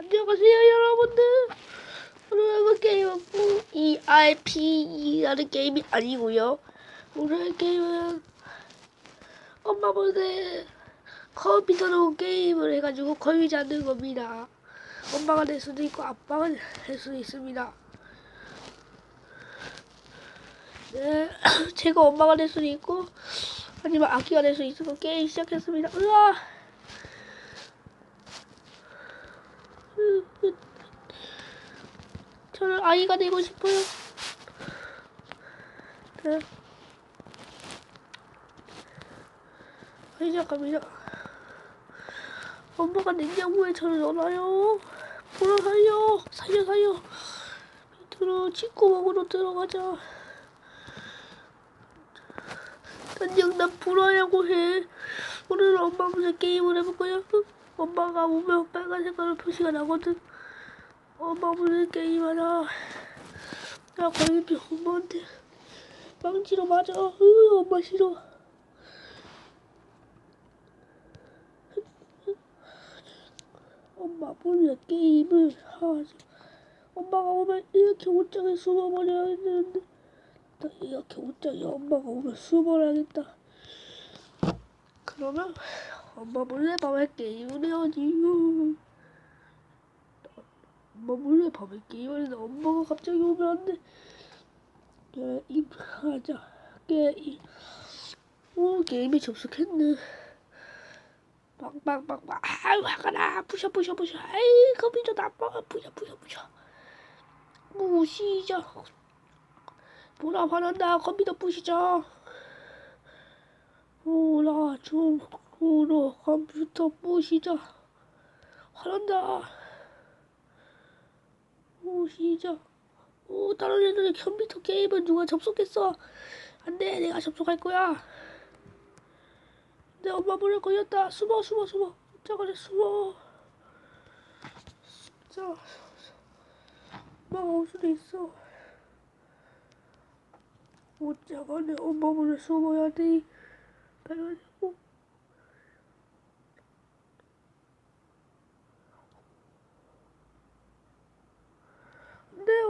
안녕하세요 여러분들. 오늘 해볼 게임은 ERP라는 게임이 아니고요. 오늘 할 게임은 엄마 몰래 컴퓨터로 게임을 해가지고 걸리지 않는 겁니다. 엄마가 낼 수도 있고 아빠가 낼 수도 있습니다. 네 제가 엄마가 낼 수도 있고 아니면 아기가 낼 수 있어서 게임 시작했습니다. 으아 저는 아이가 되고 싶어요. 네. 시작합니다. 엄마가 냉장고에 저를 넣어놔요. 보러 살려. 살려, 살려. 밑으로 친구 먹으로 들어가자. 단정 난 불어야고 해. 오늘은 엄마 무슨 게임을 해볼 거야? 엄마가 오면 빨간색으로 표시가 나거든. 엄마 무슨 게임하나. 나 걸리면 엄마한테 망치로 맞아. 으, 엄마 싫어. 엄마 몰래 게임을 하지. 엄마가 오면 이렇게 옷장에 숨어버려야 되는데 나 이렇게 옷장에 엄마가 오면 숨어야겠다. 그러면 엄마 몰래 밤에 게임을 해야지. 엄마 몰래 밤에 게임을 했는데 엄마가 갑자기 오면 안 돼. 게임 하자. 게임. 오 게임에 접속했네. 빵빵빵빵. 아유 화가 나. 부셔 부셔 부셔. 아이 컴퓨터 나빠. 부셔 부셔 부셔. 부시자. 뭐라 화난다. 컴퓨터 부시자. 오라 좀 오라 컴퓨터 부시자. 화난다. 부시자. 오 다른 애들의 컴퓨터 게임은 누가 접속했어? 안돼 내가 접속할 거야. 내 엄마 물에 걸렸다. 숨어 숨어 숨어. 자 그래 숨어. 자 엄마가 올 수도 있어. 옷자가 내 엄마 물에 숨어야 돼. 그래가지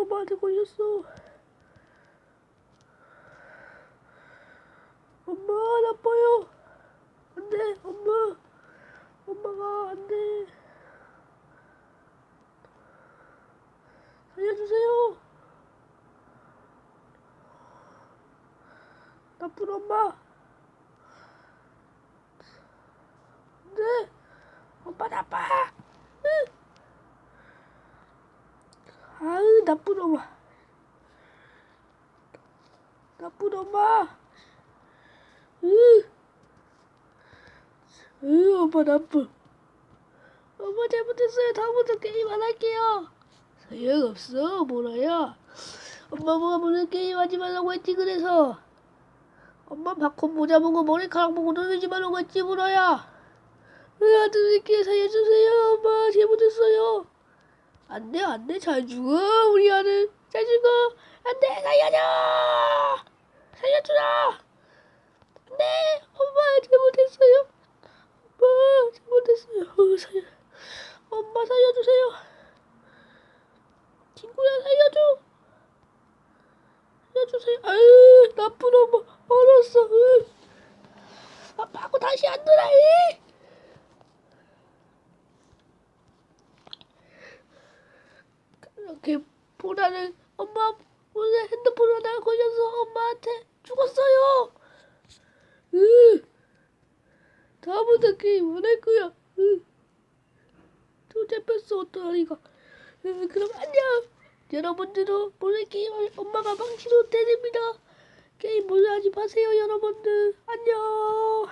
엄마한테 걸렸어. 엄마 나빠요. 안 돼 엄마. 엄마가 안 돼. 살려주세요. 나쁜 엄마. 안 돼. 엄마 나빠 으. 아유 나쁜 엄마 나쁜 엄마 으. 으, 엄마 나쁜. 엄마 잘못했어요. 다음부터 게임 안 할게요. 소용없어, 뭐라야. 엄마 뭐가 무슨 게임 하지 말라고 했지, 그래서. 엄마 바콘 모자 보고 머리카락 보고 놀지 말라고 했지, 뭐라야. 으, 아들들끼리 살려주세요. 엄마 잘못했어요. 안 돼, 안 돼. 잘 죽어, 우리 아들. 잘 죽어. 안 돼, 살려줘! 살려주라! 안 돼, 엄마 잘못했어요. 엄마 잘못했어요. 어, 살려. 엄마 살려주세요. 친구야 살려줘. 살려주세요. 아유 나쁜 엄마 얼었어. 으. 아빠하고 다시 안 놀아. 이. 그렇게 보라를 엄마 오늘 핸드폰 하나 걸려서 엄마한테 죽었어요. 으. 다음부터 게임 안 할 거야. 으. 또 잡혔어 어떤 아이가. 으, 그럼 안녕. 여러분들도 몰래 게임을 엄마가 망치로 때립니다. 게임 몰래 하지 마세요 여러분들. 안녕.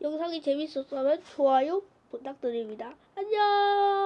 영상이 재밌었다면 좋아요 부탁드립니다. 안녕.